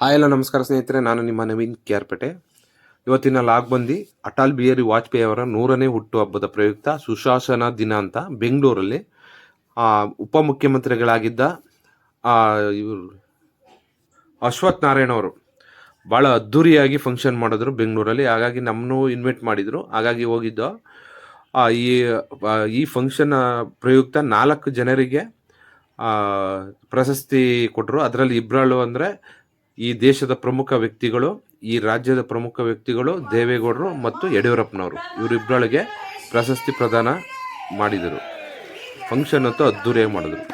Hi ಎಲ್ಲ ನಮಸ್ಕಾರ ಸ್ನೇಹಿತರೆ. ನಾನು ನಿಮ್ಮ ನವೀನ್ ಕೇರ್ಪೇಟೆ ಇವತ್ತಿನ ಲಾಗ್ ಬಂದು ಅಟಲ್ ಬಿಹಾರಿ ವಾಜಪೇಯಿ ಅವರ ನೂರನೇ ಹುಟ್ಟುಹಬ್ಬದ ಪ್ರಯುಕ್ತ ಸುಶಾಸನ ದಿನ ಅಂತ ಬೆಂಗಳೂರಲ್ಲಿ ಉಪಮುಖ್ಯಮಂತ್ರಿಗಳಾಗಿದ್ದ ಇವರು ಅಶ್ವಥ್ ನಾರಾಯಣ ಅವರು ಭಾಳ ಅದ್ಧೂರಿಯಾಗಿ ಫಂಕ್ಷನ್ ಮಾಡಿದ್ರು ಬೆಂಗಳೂರಲ್ಲಿ. ಹಾಗಾಗಿ ನಮ್ಮನ್ನು ಇನ್ವೈಟ್ ಮಾಡಿದರು. ಹಾಗಾಗಿ ಹೋಗಿದ್ದು ಈ ಈ ಫಂಕ್ಷನ್ ಪ್ರಯುಕ್ತ ನಾಲ್ಕು ಜನರಿಗೆ ಪ್ರಶಸ್ತಿ ಕೊಟ್ಟರು ಅದರಲ್ಲಿ ಇಬ್ಬರಳು ಅಂದರೆ ಈ ದೇಶದ ಪ್ರಮುಖ ವ್ಯಕ್ತಿಗಳು, ಈ ರಾಜ್ಯದ ಪ್ರಮುಖ ವ್ಯಕ್ತಿಗಳು ದೇವೇಗೌಡರು ಮತ್ತು ಯಡಿಯೂರಪ್ಪನವರು. ಇವರಿಬ್ಬರೊಳಗೆ ಪ್ರಶಸ್ತಿ ಪ್ರದಾನ ಮಾಡಿದರು. ಫಂಕ್ಷನ್ ಅಂತೂ ಅದ್ದೂರಿಯಾಗಿ ಮಾಡಿದರು.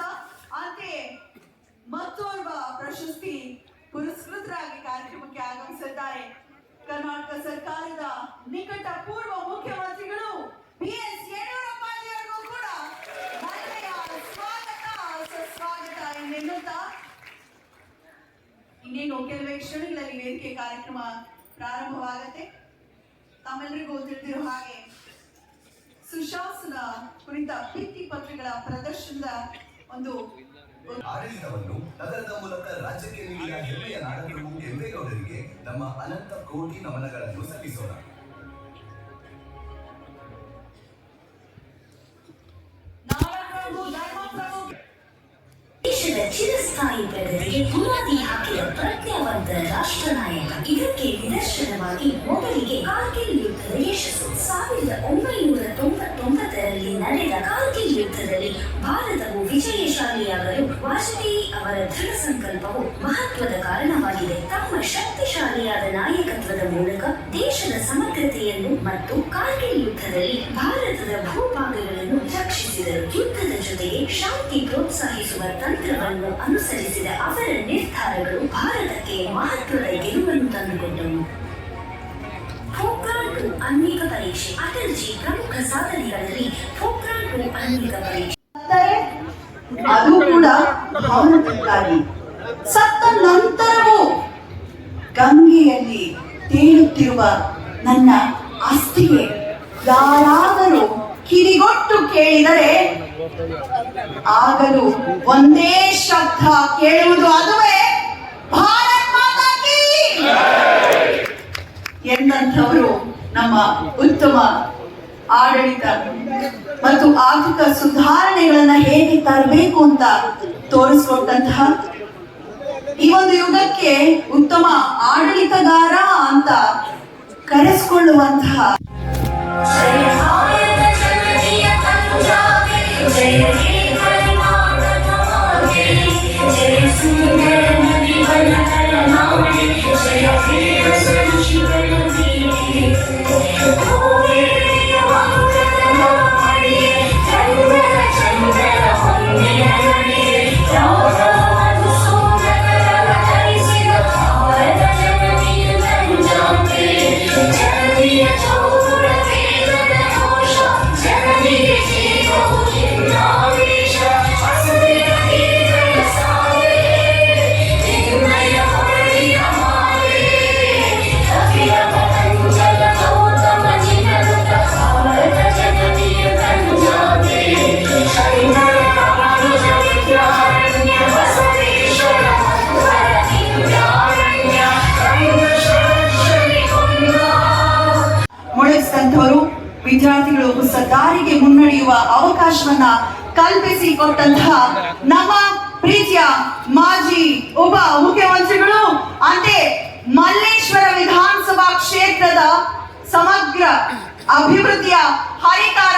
ಸ್ವಾಗತ ಇನ್ನೇನು ಕೆಲವೇ ಕ್ಷಣಗಳಲ್ಲಿ ವೇದಿಕೆ ಕಾರ್ಯಕ್ರಮ ಪ್ರಾರಂಭವಾಗತ್ತೆ. ತಮ್ಮೆಲ್ಲರಿಗೂ ತಿಳಿದಿರೋ ಹಾಗೆ ಸುಶಾಸನ ಕುರಿತ ಭಿತ್ತಿ ಪತ್ರಗಳ ಪ್ರದರ್ಶನದ ಒಂದು ಆಡಳಿತವನ್ನು ನಗರದ ಮೂಲಕ ರಾಜ್ಯಕ್ಕೆ ನೀಡಿದ ಹೆಮ್ಮೆಯ ನಾಡಗಳು ಕೆಂಪೇಗೌಡರಿಗೆ ನಮ್ಮ ಅನಂತ ಕೋಟಿ ನಮನಗಳನ್ನು ಸಲ್ಲಿಸೋಣ. ದೇಶದ ಚಿರಸ್ಥಾಯಿ ಪ್ರಗತಿಗೆ ಬುನಾದಿ ನಿದರ್ಶನವಾಗಿ ಮೊದಲಿಗೆ ಕಾರ್ಗಿಲ್ ಯುದ್ಧದ ಯಶಸ್ಸು. ಸಾವಿರದ ಒಂಬೈನೂರ ತೊಂಬತ್ತೊಂಬತ್ತರಲ್ಲಿ ನಡೆದ ಕಾರ್ಗಿಲ್ ಯುದ್ಧದಲ್ಲಿ ಭಾರತವು ವಿಜಯಶಾಲಿಯಾಗಲು ವಾಜಪೇಯಿ ಅವರ ದೃಢ ಸಂಕಲ್ಪವು ಮಹತ್ವದ ಕಾರಣವಾಗಿದೆ. ತಮ್ಮ ಶಕ್ತಿಶಾಲಿಯಾದ ನಾಯಕತ್ವದ ಮೂಲಕ ದೇಶದ ಸಮಗ್ರತೆಯನ್ನು ಮತ್ತು ಕಾರ್ಗಿಲ್ ಯುದ್ಧದಲ್ಲಿ ಭಾರತದ ಭೂಭಾಗಗಳನ್ನು ರಕ್ಷಿಸಿದರು. ಯುದ್ಧದ ಜೊತೆಗೆ ಶಾಂತಿ ಪ್ರೋತ್ಸಾಹಿಸುವ ತಂತ್ರವನ್ನು ಅನುಸರಿಸಿದ ಅವರ ನಿರ್ಧಾರಗಳು ಭಾರತಕ್ಕೆ ಮಹತ್ವದ ಗೆಲುವನ್ನು ತಂದುಕೊಟ್ಟವು ಟು ಆಣ್ವಿಕ ಪರೀಕ್ಷೆ ಅಟಲ್ಜಿ ಪ್ರಮುಖ ಸಾಧನೆಗಳಲ್ಲಿ ಪೋಖ್ರಾನ್ ಟು ಆಣ್ವಿಕ ಪರೀಕ್ಷೆ. ಅದು ಕೂಡ ಭಾವನೆಗಾಗಿ ಸತ್ತ ನಂತರವೂ ಗಂಗೆಯಲ್ಲಿ ತೇಲುತ್ತಿರುವ ನನ್ನ ಆಸ್ತಿಗೆ ಯಾರಾದರೂ ಕಿರಿಗೊಟ್ಟು ಕೇಳಿದರೆ ಆಗಲೂ ಒಂದೇ ಶಬ್ದ ಕೇಳುವುದು ಅದುವೇ ಭಾರತ್ ಎಂದಂಥವರು ನಮ್ಮ ಉತ್ತಮ ಆಡಳಿತ ಮತ್ತು ಆರ್ಥಿಕ ಸುಧಾರಣೆಗಳನ್ನ ಹೇಗೆ ತರಬೇಕು ಅಂತ ತೋರಿಸ್ಕೊಟ್ಟಂತಹ ಈ ಒಂದು ಯುಗಕ್ಕೆ ಉತ್ತಮ ಆಡಳಿತಗಾರ ಅಂತ ಕರೆಸ್ಕೊಳ್ಳುವಂತಹ ವಿದ್ಯಾರ್ಥಿಗಳು ಹೊಸ ದಾರಿಗೆ ಮುನ್ನಡೆಯುವ ಅವಕಾಶವನ್ನ ಕಲ್ಪಿಸಿಕೊಟ್ಟಂತಹ ನಮ್ಮ ಪ್ರೀತಿಯ ಮಾಜಿ ಉಪ ಮುಖ್ಯಮಂತ್ರಿಗಳು, ಅಂತೆ ಮಲ್ಲೇಶ್ವರ ವಿಧಾನಸಭಾ ಕ್ಷೇತ್ರದ ಸಮಗ್ರ ಅಭಿವೃದ್ಧಿಯ ಹರಿಕಾರ